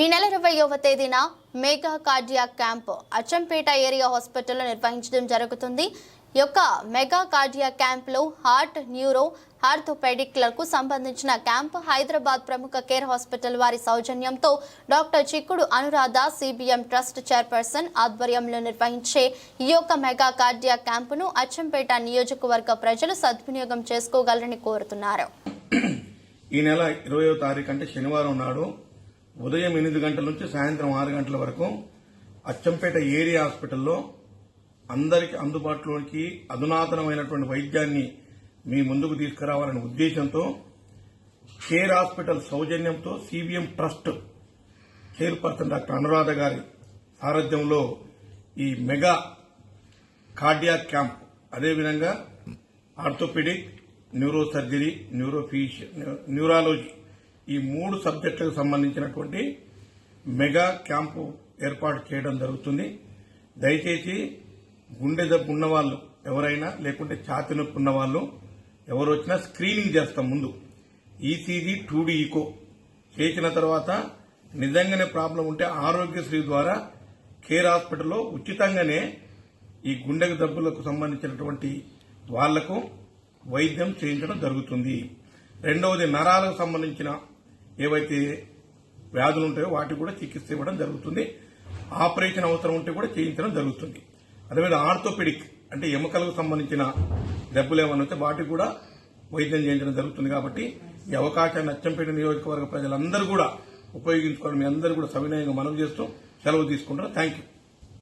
ఈ నెల ఇరవైవ తేదీన mega cardiac camp Achampet area హాస్పిటల్లో నిర్వహించడం జరుగుతుంది. యొక్క మెగా కార్డియాక్ క్యాంప్లో హార్ట్ న్యూరో ఆర్థోపెడిక్లకు సంబంధించిన క్యాంప్ హైదరాబాద్ ప్రముఖ కేర్ హాస్పిటల్ వారి సౌజన్యంతో డాక్టర్ చిక్కుడు అనురాధ సిబిఎం ట్రస్ట్ చైర్పర్సన్ ఆధ్వర్యంలో నిర్వహించే ఈ యొక్క మెగా కార్డియాక్ క్యాంపును అచ్చంపేట నియోజకవర్గ ప్రజలు సద్వినియోగం చేసుకోగలరని కోరుతున్నారు. ఈ నెల ఇరవయో తారీఖు అంటే శనివారం నాడు ఉదయం ఎనిమిది గంటల నుంచి సాయంత్రం ఆరు గంటల వరకు అచ్చంపేట ఏరియా హాస్పిటల్లో అందరికి అందుబాటులోకి అధునాతనమైనటువంటి వైద్యాన్ని మీ ముందుకు తీసుకురావాలనే ఉద్దేశంతో కేర్ హాస్పిటల్ సౌజన్యంతో CBM trust chairperson doctor Anuradha గారి సారథ్యంలో ఈ మెగా కార్డియాక్ క్యాంప్ అదేవిధంగా orthopaedic neuro surgery neurophysician neurology ఈ మూడు సబ్జెక్టులకు సంబంధించినటువంటి మెగా క్యాంపు ఏర్పాటు చేయడం జరుగుతుంది. దయచేసి గుండె జబ్బు ఉన్నవాళ్ళు ఎవరైనా లేకుంటే ఛాతి నొప్పి ఉన్నవాళ్ళు ఎవరు వచ్చినా స్క్రీనింగ్ చేస్తాం ముందు. ఈసీజీ టూడీ ఈకో చేసిన తర్వాత నిజంగానే ప్రాబ్లం ఉంటే ఆరోగ్యశ్రీ ద్వారా కేర్ హాస్పిటల్లో ఉచితంగానే ఈ గుండె జబ్బులకు సంబంధించినటువంటి వాళ్ళకు వైద్యం చేయించడం జరుగుతుంది. రెండవది నరాలకు సంబంధించిన ఏవైతే వ్యాధులు ఉంటాయో వాటికి కూడా చికిత్స ఇవ్వడం జరుగుతుంది. ఆపరేషన్ అవసరం ఉంటే కూడా చేయించడం జరుగుతుంది. అదేవిధంగా ఆర్థోపెడిక్ అంటే ఎముకలకు సంబంధించిన దెబ్బలు ఏమైనా ఉంటే వాటికి కూడా వైద్యం చేయించడం జరుగుతుంది కాబట్టి ఈ అవకాశాన్ని అచ్చంపేట నియోజకవర్గ ప్రజలందరూ కూడా ఉపయోగించుకోవడం మీ అందరూ కూడా సవినయంగా మనవి చేస్తూ సెలవు తీసుకుంటారు థ్యాంక్ యూ